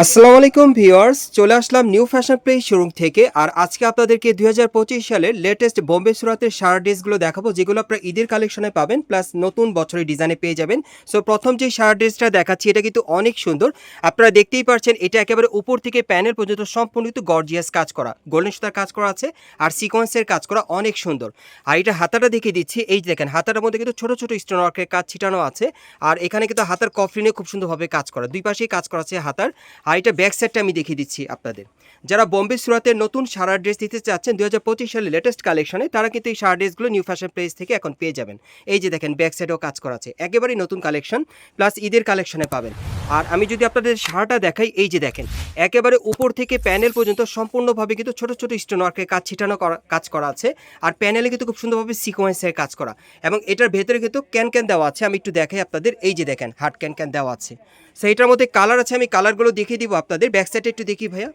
আসসালামু আলাইকুম ভিউয়ার্স, চলে আসলাম নিউ ফ্যাশন প্লে শোরুম থেকে। আর আজকে আপনাদেরকে দুই হাজার পঁচিশ সালের লেটেস্ট বোম্বে সুরাতের শার্ট ড্রেসগুলো দেখাবো, যেগুলো আপনারা ঈদের কালেকশনে পাবেন প্লাস নতুন বছরের ডিজাইনে পেয়ে যাবেন। সো প্রথম যে শার্ট ড্রেসটা দেখাচ্ছি, এটা কিন্তু অনেক সুন্দর। আপনারা দেখতেই পারছেন এটা একেবারে উপর থেকে প্যানেল পর্যন্ত সম্পূর্ণ কিন্তু গর্জিয়াস কাজ করা গোল্ডেন সুতার কাজ করা আছে, আর সিকোয়েন্সের কাজ করা অনেক সুন্দর। আর এটা হাতাটা দেখিয়ে দিচ্ছি, এই দেখেন, হাতাটার মধ্যে কিন্তু ছোট ছোট স্টোন ওয়ার্কের কাজ ছিটানো আছে, আর এখানে কিন্তু হাতার কফলিনে খুব সুন্দরভাবে কাজ করা, দুই পাশেই কাজ করা আছে হাতার। আর এটা ব্যাক সাইডটা আমি দেখিয়ে দিচ্ছি আপনাদের। যারা বোম্বে সুরাতের নতুন সারা ড্রেস দিতে চাচ্ছেন দু হাজার পঁচিশ সালের লেটেস্ট কালেকশনে তারা কিন্তু এই সারা ড্রেসগুলো নিউ ফ্যাশন প্লেস থেকে এখন পেয়ে যাবেন। এই যে দেখেন ব্যাক সাইডেও কাজ করা আছে। একেবারেই নতুন কালেকশন প্লাস ঈদের কালেকশনে পাবেন। আর আমি যদি আপনাদের শাড়িটা দেখাই, এই যে দেখেন, একেবারে উপর থেকে প্যানেল পর্যন্ত সম্পূর্ণভাবে কিন্তু ছোটো ছোটো স্টোন ওয়ার্কের কাজ ছিটানো করা, কাজ করা আছে। আর প্যানেলে কিন্তু খুব সুন্দরভাবে সিকোয়েন্সের কাজ করা। এবং এটার ভেতরে কিন্তু ক্যান ক্যান দেওয়া আছে। আমি একটু দেখাই আপনাদের। এই যে দেখেন হার্ড ক্যান ক্যান দেওয়া আছে। সো এটার মধ্যে কালার আছে। আমি কালারগুলো দেখিয়ে দিব আপনাদের ব্যাক সাইডে একটু দেখি ভাইয়া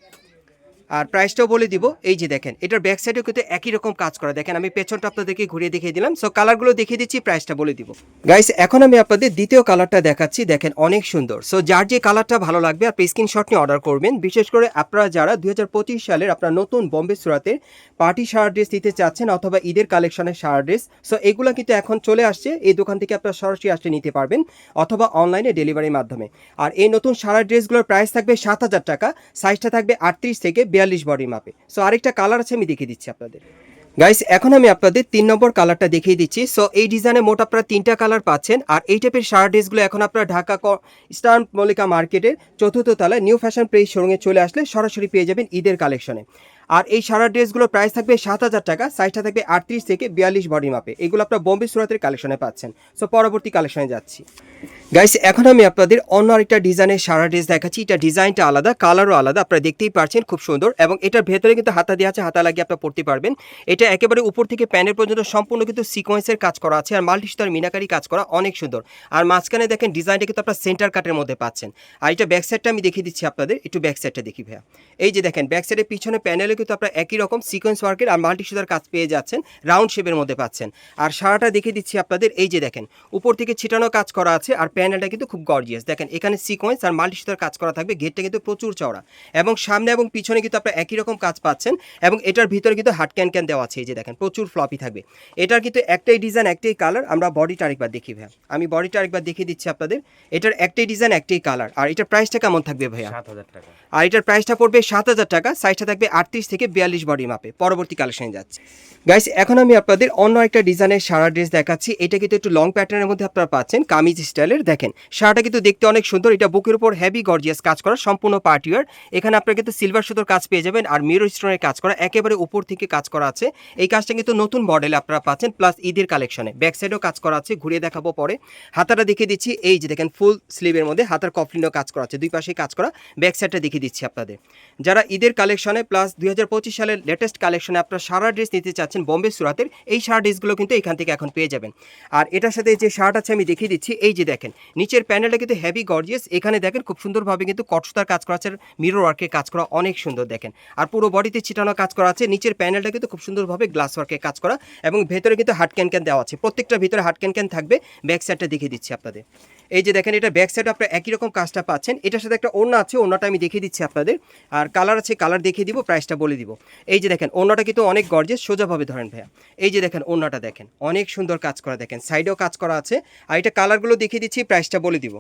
আর প্রাইসটাও বলে দিব। এই যে দেখেন, এটার ব্যাক সাইডেও কিন্তু একই রকম কাজ করা। দেখেন, আমি পেছনটা আপনাদেরকে ঘুরিয়ে দেখিয়ে দিলাম। সো কালারগুলো দেখিয়ে দিচ্ছি প্রাইসটা বলে দিব। গাইস এখন আমি আপনাদের দ্বিতীয় কালারটা দেখাচ্ছি। দেখেন, অনেক সুন্দর। সো যার যে কালারটা ভালো লাগবে, আপনি স্ক্রিনশট নিয়ে অর্ডার করবেন। বিশেষ করে আপনারা যারা দুই হাজার পঁচিশ সালের আপনার নতুন বম্বে সুরাতের পার্টি শার্ট ড্রেস দিতে চাচ্ছেন অথবা ঈদের কালেকশনের শার্ট ড্রেস সো এগুলো কিন্তু এখন চলে আসছে। এই দোকান থেকে আপনারা সরাসরি আসতে নিতে পারবেন অথবা অনলাইনে ডেলিভারির মাধ্যমে। আর এই নতুন শার্ট ড্রেসগুলোর প্রাইস থাকবে সাত হাজার টাকা। সাইজটা থাকবে আটত্রিশ থেকে বিয়াল্লিশ বডি মাপে। সো আরেকটা কালার আছে, আমি দেখিয়ে দিচ্ছি আপনাদের। গাইস এখন আমি আপনাদের তিন নম্বর কালারটা দেখিয়ে দিচ্ছি। সো এই ডিজাইনে মোট আপনারা তিনটা কালার পাচ্ছেন। আর এই টাইপের শার্ট ড্রেসগুলো এখন আপনারা ঢাকা স্টার মল্লিকা মার্কেটের চতুর্থ তলায় নিউ ফ্যাশন প্রেস শোরুমে চলে আসলে সরাসরি পেয়ে যাবেন ঈদের কালেকশনে আর এই শার্ট ড্রেসগুলোর প্রাইস থাকবে সাত হাজার টাকা সাইজটা থাকবে আটত্রিশ থেকে বিয়াল্লিশ বডি মাপে এগুলো আপনার বোম্বে সুরাতের কালেকশনে পাচ্ছেন। সো পরবর্তী কালেকশনে যাচ্ছি। গাইস এখন আমি আপনাদের অন্য আরেকটা ডিজাইনের সারা ড্রেস দেখাচ্ছি। এটা ডিজাইনটা আলাদা কালারও আলাদা। আপনারা দেখতেই পারছেন খুব সুন্দর। এবং এটার ভেতরে কিন্তু হাতা দেওয়া আছে, হাতা লাগিয়ে আপনারা পড়তে পারবেন। এটা একেবারে উপর থেকে প্যানের পর্যন্ত সম্পূর্ণ কিন্তু সিকোয়েন্সের কাজ করা আছে। আর মাল্টি স্টার মিনাকারি কাজ করা অনেক সুন্দর। আর মাঝখানে দেখেন ডিজাইনটা কিন্তু আপনার সেন্টার কাটের মধ্যে পাচ্ছেন। আর এটা ব্যাক সাইডটা আমি দেখিয়ে দিচ্ছি আপনাদের। একটু ব্যাক সাইডটা দেখি ভাইয়া। এই যে দেখেন ব্যাক সাইডের পিছনে প্যানেলে কিন্তু আপনার একই রকম সিকোয়েন্স ওয়ার্কের আর মাল্টি সুতার কাজ পেয়ে যাচ্ছেন রাউন্ড শেপের মধ্যে পাচ্ছেন। আর সারাটা দেখিয়ে দিচ্ছি আপনাদের এই যে দেখেন উপর থেকে ছিটানো কাজ করা আছে আর প্যানেলটা কিন্তু খুব গর্জিয়াস দেখেন এখানে সিকোয়েন্স আর মাল্টি সুতার কাজ করা থাকবে গেটটা কিন্তু প্রচুর চওড়া। এবং সামনে এবং পিছনে কিন্তু আপনার একই রকম কাজ পাচ্ছেন এবং এটার ভিতরে কিন্তু হাট ক্যান ক্যান দেওয়া আছে এই যে দেখেন প্রচুর ফ্লপি থাকবে। এটার কিন্তু একটাই ডিজাইন একটাই কালার আমরা বডিটা আরেকবার দেখি ভাইয়া। আমি বডিটা আরেকবার দেখিয়ে দিচ্ছি আপনাদের এটার একটাই ডিজাইন একটাই কালার আর এটার প্রাইসটা কেমন থাকবে ভাইয়া? সাত হাজার টাকা। আর এটার প্রাইসটা পড়বে সাত হাজার টাকা সাইজটা থাকবে আটত্রিশ থেকে বিয়াল্লিশ বডি মাপে পরবর্তী কালেকশনে যাচ্ছে। গাইস এখন আমি আপনাদের অন্য একটা ডিজাইনের সারা ড্রেস দেখাচ্ছি। এটা কিন্তু একটু লং প্যাটার্নের মধ্যে আপনারা পাচ্ছেন, কামিজ স্টাইলের দেখেন শাড়িটা কিন্তু দেখতে অনেক সুন্দর। এটা বুকের উপর হেভি গর্জিয়াস কাজ করা, সম্পূর্ণ পার্টিওয়ার এখানে আপনারা কিন্তু সিলভার সুতোর কাজ পেয়ে যাবেন আর মিরর স্টোনের কাজ করা, একেবারে উপর থেকে কাজ করা আছে। এই কাজটা কিন্তু নতুন মডেলে আপনারা পাচ্ছেন প্লাস ঈদের কালেকশনে ব্যাক সাইডেও কাজ করা আছে, ঘুরিয়ে দেখাবো পরে। হাতাটা দেখিয়ে দিচ্ছি, এই যে দেখেন ফুল স্লিভের মধ্যে হাতার কফলিনও কাজ করা আছে, দুই পাশে কাজ করা। ব্যাক সাইডটা দেখিয়ে দিচ্ছি আপনাদের। যারা ঈদের কালেকশনে প্লাস দুই হাজার সালের লেটেস্ট কালেকশনে আপনারা সারা ড্রেস নিতে চাচ্ছেন বোম্বে সুরাতের, এই সারা ড্রেসগুলো কিন্তু এখান থেকে এখন পেয়ে যাবেন। আর এটার সাথে যে শার্ট আছে আমি দেখিয়ে দিচ্ছি, এই যে দেখেন, নিচের প্যানেলটা কিন্তু হেভি গর্জিয়াস এখানে দেখেন খুব সুন্দরভাবে কিন্তু কটসুতার কাজ করা আছে মিরর ওয়ার্কের কাজ করা অনেক সুন্দর দেখেন। আর পুরো বডিতে ছিটানো কাজ করা আছে, নিচের প্যানেলটা কিন্তু খুব সুন্দরভাবে গ্লাস ওয়ার্কের কাজ করা এবং ভেতরে কিন্তু হাট ক্যান ক্যান দেওয়া আছে। প্রত্যেকটা ভিতরে হাট ক্যান ক্যান থাকবে ব্যাক সাইডটা দেখিয়ে দিচ্ছি আপনাদের। এই যে দেখেন, এটা ব্যাক সাইড আপনারা একই রকম কাজটা পাচ্ছেন, এটার সাথে একটা ওড়না আছে, ওড়নাটা আমি দেখিয়ে দিচ্ছি আপনাদের। আর কালার আছে কালার দেখিয়ে দিব প্রাইসটা বলে দিব। এই যে দেখেন, ওড়নাটা কিন্তু অনেক গর্জেস সোজাভাবে ধরেন ভাইয়া। এই যে দেখেন, ওড়নাটা দেখেন, অনেক সুন্দর কাজ করা দেখেন সাইডেও কাজ করা আছে। আর এটা কালারগুলো দেখিয়ে দিচ্ছি প্রাইসটা বলে দিব।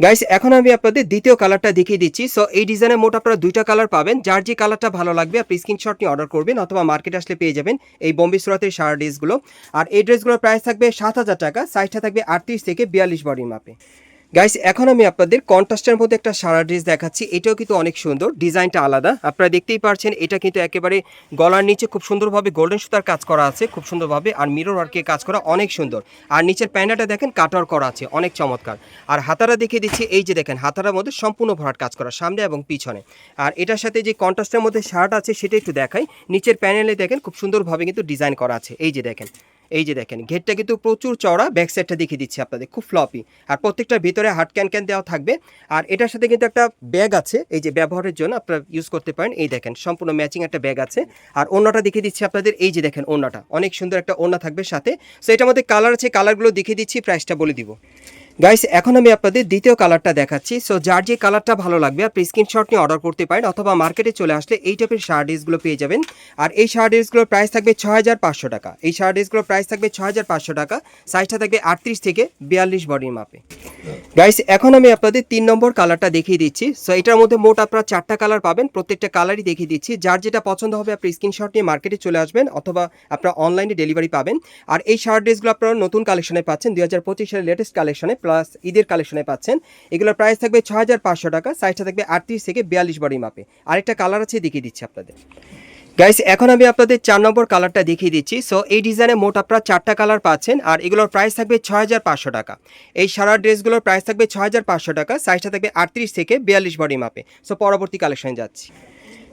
গাইস এখন আমি আপনাদের দ্বিতীয় কালারটা দেখিয়ে দিচ্ছি। সো এই ডিজাইনে মোট আপনারা দুইটা কালার পাবেন। যার যে কালারটা ভালো লাগবে, আপনি স্ক্রিনশট নিয়ে অর্ডার করবেন অথবা মার্কেট আসলে পেয়ে যাবেন এই বোম্বে সুরাতের সারা ড্রেসগুলো আর এই ড্রেসগুলোর প্রাইস থাকবে সাত হাজার টাকা সাইজটা থাকবে আটত্রিশ থেকে বিয়াল্লিশ বডি মাপে গাইস এখন আমি আপনাদের কন্ট্রাস্টের মধ্যে একটা সারা ড্রেস দেখাচ্ছি। এটাও কিন্তু অনেক সুন্দর, ডিজাইনটা আলাদা। আপনারা দেখতেই পারছেন, এটা কিন্তু একেবারে গলার নিচে খুব সুন্দরভাবে গোল্ডেন সুতার কাজ করা আছে, খুব সুন্দরভাবে। আর মিরর ওয়ার্কের কাজ করা অনেক সুন্দর। আর নিচের প্যান্ডাটা দেখেন কাটার করা আছে, অনেক চমৎকার। আর হাতারা দেখিয়ে দিচ্ছি, এই যে দেখেন, হাতারার মধ্যে সম্পূর্ণ ভরাট কাজ করা, সামনে এবং পিছনে। আর এটার সাথে যে কন্ট্রাস্টের মধ্যে শার্ট আছে, সেটা একটু দেখাই। নিচের প্যানেলে দেখেন, খুব সুন্দরভাবে কিন্তু ডিজাইন করা আছে। এই যে দেখেন এই যে দেখেন, ঘেরটা কিন্তু প্রচুর চওড়া ব্যাক সাইডটা দেখিয়ে দিচ্ছি আপনাদের, খুব ফ্লপি আর প্রত্যেকটার ভিতরে হাট ক্যান ক্যান দেওয়া থাকবে। আর এটার সাথে কিন্তু একটা ব্যাগ আছে, এই যে ব্যবহারের জন্য আপনারা ইউজ করতে পারেন। এই দেখেন, সম্পূর্ণ ম্যাচিং একটা ব্যাগ আছে। আর অন্যটা দেখিয়ে দিচ্ছি আপনাদের, এই যে দেখেন অন্যটা অনেক সুন্দর একটা ওড়না থাকবে সাথে। সো এটার মধ্যে কালার আছে কালারগুলো দেখিয়ে দিচ্ছি প্রাইসটা বলে দিব। গাইস এখন আমি আপনাদের দ্বিতীয় কালারটা দেখাচ্ছি। সো যার যে কালারটা ভালো লাগবে, আপনি স্ক্রিনশট নিয়ে অর্ডার করতে পারেন, অথবা মার্কেটে চলে আসলে এই টাইপের শার্ট ড্রেসগুলো পেয়ে যাবেন। আর এই শার্ট ড্রেসগুলোর প্রাইস থাকবে ছ টাকা। এই শার্ট ড্রেসগুলোর প্রাইস থাকবে ছ টাকা। সাইজটা থাকবে আটত্রিশ থেকে বিয়াল্লিশ বডির মাপে গাইস এখন আমি আপনাদের তিন নম্বর কালারটা দেখিয়ে দিচ্ছি। সো এটার মধ্যে মোট আপনারা চারটা কালার পাবেন। প্রত্যেকটা কালারই দেখিয়ে দিচ্ছি। যার যেটা পছন্দ হবে, আপনি স্ক্রিনশট নিয়ে মার্কেটে চলে আসবেন, অথবা আপনারা অনলাইনে ডেলিভারি পাবেন। আর এই শার্ট ড্রেসগুলো আপনারা নতুন কালেকশনে পাচ্ছেন, দুই হাজার পঁচিশ সালের লেটেস্ট কালেকশনে প্লাস ঈদের কালেকশনে পাচ্ছেন। এগুলোর প্রাইস থাকবে ছ হাজার পাঁচশো টাকা সাইজটা থাকবে আটত্রিশ থেকে বিয়াল্লিশ বডি মাপে আরেকটা কালার আছে, দেখিয়ে দিচ্ছি আপনাদের। গাইস এখন আমি আপনাদের চার নম্বর কালারটা দেখিয়ে দিচ্ছি। সো এই ডিজাইনে মোট আপনারা চারটা কালার পাচ্ছেন আর এগুলোর প্রাইস থাকবে ছ হাজার পাঁচশো টাকা। এই সারা ড্রেসগুলোর প্রাইস থাকবে ছ টাকা সাইজটা থাকবে আটত্রিশ থেকে বিয়াল্লিশ বডি মাপে সো পরবর্তী কালেকশনে যাচ্ছি।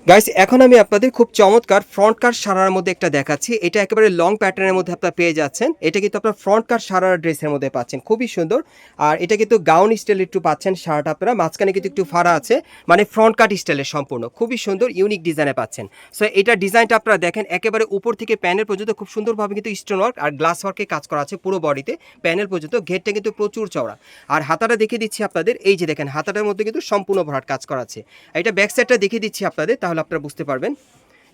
গাইস এখন আমি আপনাদের খুব চমৎকার ফ্রন্ট কাট সারার মধ্যে একটা দেখাচ্ছি। এটা একেবারে লং প্যাটার্নের মধ্যে আপনারা পেয়ে যাচ্ছেন। এটা কিন্তু আপনার ফ্রন্ট কাট সারার ড্রেসের মধ্যে পাচ্ছেন। খুবই সুন্দর। আর এটা কিন্তু গাউন স্টাইল একটু পাচ্ছেন শার্ট আপনারা। মাঝখানে কিন্তু একটু ফাড়া আছে। মানে ফ্রন্ট কাট স্টাইলের সম্পূর্ণ। খুবই সুন্দর ইউনিক ডিজাইনে পাচ্ছেন। সো এটা ডিজাইনটা আপনারা দেখেন, একেবারে উপর থেকে প্যানেল পর্যন্ত খুব সুন্দরভাবে কিন্তু স্টোন ওয়ার্ক আর গ্লাস ওয়ার্কে কাজ করা আছে পুরো বডিতে প্যানেল পর্যন্ত, ঘেরটা কিন্তু প্রচুর চওড়া। আর হাতাটা দেখিয়ে দিচ্ছি আপনাদের। এই যে দেখেন, হাতাটার মধ্যে কিন্তু সম্পূর্ণ ভরাট কাজ করা আছে। এটা ব্যাক সাইডটা দেখিয়ে দিচ্ছি আপনাদের। তাহলে আপনারা বুঝতে পারবেন।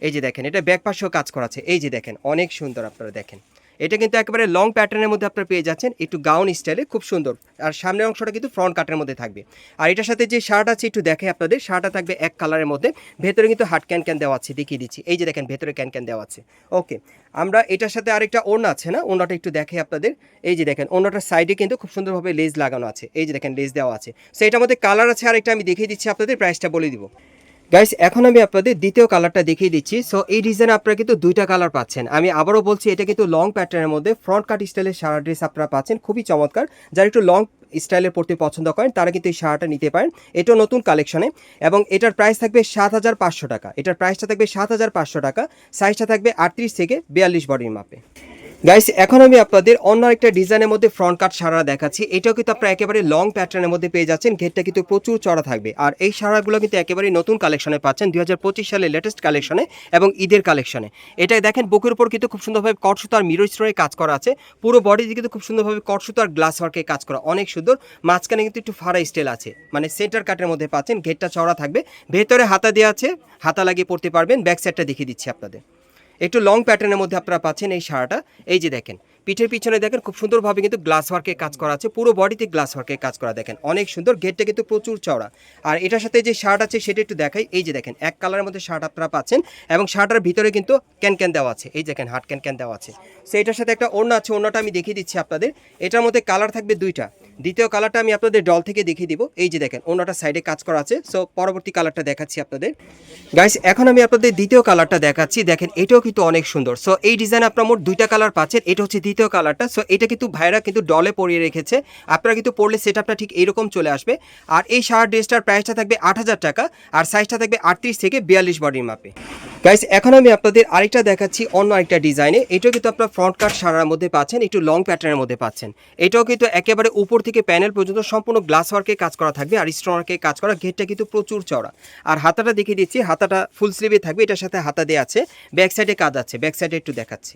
এই যে দেখেন, এটা ব্যাক পাশেও কাজ করা আছে। এই যে দেখেন, অনেক সুন্দর আপনারা দেখেন। এটা কিন্তু একেবারে লং প্যাটার্নের মধ্যে আপনারা পেয়ে যাচ্ছেন, একটু গাউন স্টাইলে খুব সুন্দর। আর সামনের অংশটা কিন্তু ফ্রন্ট কাটের মধ্যে থাকবে। আর এটার সাথে যে শার্ট আছে, একটু দেখে আপনাদের শার্টটা থাকবে এক কালারের মধ্যে। ভেতরে কিন্তু হাট ক্যান ক্যান দেওয়া আছে, দেখিয়ে দিচ্ছি। এই যে দেখেন, ভেতরে ক্যান ক্যান দেওয়া আছে। ওকে আমরা এটার সাথে আরেকটা ওড়না আছে না? ওড়নাটা একটু দেখে আপনাদের। এই যে দেখেন, ওড়নাটার সাইডে কিন্তু খুব সুন্দরভাবে লেজ লাগানো আছে। এই যে দেখেন লেজ দেওয়া আছে। সো এটার মধ্যে কালার আছে আরেকটা, আমি দেখিয়ে দিচ্ছি আপনাদের প্রাইসটা বলে দিব। গাইস এখন আমি আপনাদের দ্বিতীয় কালারটা দেখিয়ে দিচ্ছি। সো এই ডিজাইনে আপনারা কিন্তু দুইটা কালার পাচ্ছেন। আমি আবারও বলছি, এটা কিন্তু লং প্যাটার্নের মধ্যে ফ্রন্ট কাট স্টাইলের সারা ড্রেস আপনারা পাচ্ছেন। খুবই চমৎকার। যারা একটু লং স্টাইলের পড়তে পছন্দ করেন, তারা কিন্তু এই শাড়িটা নিতে পারেন। এটাও নতুন কালেকশনে এবং এটার প্রাইস থাকবে সাত হাজার পাঁচশো টাকা। এটার প্রাইসটা থাকবে সাত হাজার পাঁচশো টাকা। সাইজটা থাকবে আটত্রিশ থেকে বিয়াল্লিশ বডির মাপে। গাইস এখন আমি আপনাদের অন্য একটা ডিজাইনের মধ্যে ফ্রন্ট কাট সারা দেখাচ্ছি। এটাও কিন্তু আপনারা একেবারে লং প্যাটার্নের মধ্যে পেয়ে যাচ্ছেন। ঘেরটা কিন্তু প্রচুর চড়া থাকবে। আর এই সারাগুলো কিন্তু একেবারে নতুন কালেকশনে পাচ্ছেন দুই হাজার পঁচিশ সালের লেটেস্ট কালেকশনে এবং ঈদের কালেকশনে এটা দেখেন, বুকের উপর কিন্তু খুব সুন্দরভাবে কটসুতো আর মিরো স্টোনের কাজ করা আছে। পুরো বডি কিন্তু খুব সুন্দরভাবে কটসুতো আর গ্লাস ওয়ার্কে কাজ করা। অনেক সুন্দর। মাঝখানে কিন্তু একটু ফাড়া স্টাইল আছে। মানে সেন্টার কাটের মধ্যে পাচ্ছেন। ঘেরটা চড়া থাকবে। ভেতরে হাতা দেওয়া আছে। হাতা লাগিয়ে পড়তে পারবেন। ব্যাক সাইডটা দেখিয়ে দিচ্ছি আপনাদের। একটু লং প্যাটার্নের মধ্যে আপনারা পাচ্ছেন এই শাড়িটা। এই যে দেখেন, পিঠের পিছনে দেখেন, খুব সুন্দরভাবে কিন্তু গ্লাস ওয়ার্কে কাজ করা আছে, পুরো বডিতে গ্লাস ওয়ার্কে কাজ করা দেখেন। অনেক সুন্দর গেটটা কিন্তু প্রচুর চওড়া। আর এটার সাথে যে শার্ট আছে সেটা একটু দেখাই। এই যে দেখেন, এক কালারের মধ্যে শার্ট আপনারা পাচ্ছেন এবং শার্টের ভিতরে কিন্তু ক্যান ক্যান দেওয়া আছে। এই দেখেন হাট ক্যান ক্যান দেওয়া আছে। সো এটার সাথে একটা ওড়না আছে, ওড়নাটা আমি দেখিয়ে দিচ্ছি আপনাদের। এটার মধ্যে কালার থাকবে দুইটা। দ্বিতীয় কালারটা আমি আপনাদের ডল থেকে দেখিয়ে দিব। এই যে দেখেন, ওনাটা সাইডে কাজ করা আছে। সো পরবর্তী কালারটা দেখাচ্ছি আপনাদের। গাইস এখন আমি আপনাদের দ্বিতীয় কালারটা দেখাচ্ছি। দেখেন, এটাও কিন্তু অনেক সুন্দর। সো এই ডিজাইন আপনার মোট দুইটা কালার পাচ্ছেন। এটা হচ্ছে দ্বিতীয় কালারটা সো এটা কিন্তু ভাইরা কিন্তু ডলে পরিয়ে রেখেছে। আপনারা কিন্তু পরলে সেট আপটা ঠিক এইরকম চলে আসবে। আর এই শার্ট ড্রেসটার প্রাইসটা থাকবে আট হাজার টাকা। আর সাইজটা থাকবে আটত্রিশ থেকে বিয়াল্লিশ বডির মাপে। গাইস এখন আমি আপনাদের আরেকটা দেখাচ্ছি অন্য আরেকটা ডিজাইনে এটাও কিন্তু আপনার ফ্রন্ট কাট সারার মধ্যে পাচ্ছেন, একটু লং প্যাটার্নের মধ্যে পাচ্ছেন। এটাও কিন্তু একেবারে উপর থেকে প্যানেল পর্যন্ত সম্পূর্ণ গ্লাস ওয়ার্কে কাজ করা থাকবে, আর স্ট্রং ওয়ার্কে কাজ করা ঘেরটা কিন্তু প্রচুর চড়া আর হাতাটা দেখিয়ে দিচ্ছি, হাতাটা ফুল স্লিভে থাকবে, এটার সাথে হাতা দেওয়া আছে ব্যাক সাইডে কাজ আছে। ব্যাক সাইডে একটু দেখাচ্ছি।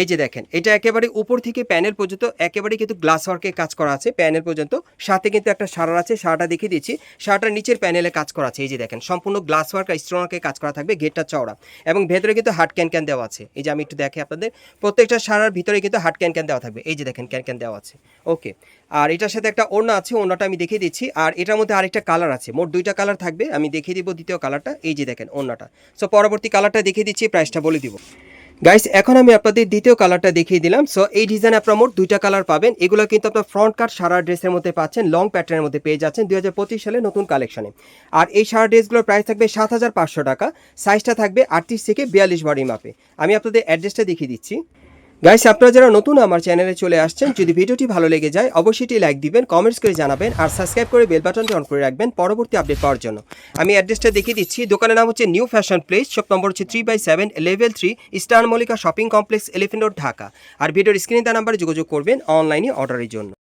এই যে দেখেন, এটা একেবারে উপর থেকে প্যানেল পর্যন্ত একেবারে কিন্তু গ্লাস ওয়ার্কে কাজ করা আছে, প্যানেল পর্যন্ত। সাথে কিন্তু একটা সারার আছে সারাটা দেখিয়ে দিচ্ছি। সারাটার নিচের প্যানেলে কাজ করা আছে, এই যে দেখেন, সম্পূর্ণ গ্লাস ওয়ার্ক আর স্টোন ওয়ার্কে কাজ করা থাকবে গেটটা চওড়া। এবং ভেতরে কিন্তু হাট ক্যান ক্যান দেওয়া আছে। এই যে আমি একটু দেখে আপনাদের, প্রত্যেকটা সারার ভিতরে কিন্তু হাট ক্যান ক্যান দেওয়া থাকবে। এই যে দেখেন ক্যান ক্যান দেওয়া আছে। ওকে আর এটার সাথে একটা ওড়না আছে, ওড়নাটা আমি দেখিয়ে দিচ্ছি। আর এটার মধ্যে আরেকটা কালার আছে। মোট দুইটা কালার থাকবে, আমি দেখিয়ে দিব দ্বিতীয় কালারটা এই যে দেখেন, ওড়নাটা। সো পরবর্তী কালারটা দেখিয়ে দিচ্ছি প্রাইসটা বলে দিব। গাইস এখন আমি আপনাদের দ্বিতীয় কালারটা দেখিয়ে দিলাম। সো এই ডিজাইন আপনার মোট দুইটা কালার পাবেন। এগুলো কিন্তু আপনার ফ্রন্ট কাট সারা ড্রেসের মধ্যে পাচ্ছেন লং প্যাটার্নের মধ্যে পেয়ে যাচ্ছেন দুই হাজার পঁচিশ সালে নতুন কালেকশনে আর এই সারা ড্রেসগুলোর প্রাইস থাকবে সাত হাজার পাঁচশো টাকা। সাইজটা থাকবে আটত্রিশ থেকে বিয়াল্লিশ বাড়ির মাপে আমি আপনাদের অ্যাড্রেসটা দেখিয়ে দিচ্ছি। গাইস আপনারা যারা নতুন আমার চ্যানেলে চলে আসছেন, যদি ভিডিওটি ভালো লেগে যায়, অবশ্যই লাইক দিবেন কমেন্টস করে জানাবেন, আর সাবস্ক্রাইব করে বেল বাটনটি অন করে রাখবেন পরবর্তী আপডেট পাওয়ার জন্য। আমি অ্যাড্রেসটা দেখিয়ে দিচ্ছি। দোকানের নাম হচ্ছে new fashion place shop number হচ্ছে three by seven level three eastern Mallika shopping complex elephant road Dhaka আর ভিডিওর স্ক্রিনে তার নাম্বারে যোগাযোগ করবেন অনলাইনে অর্ডারের জন্য।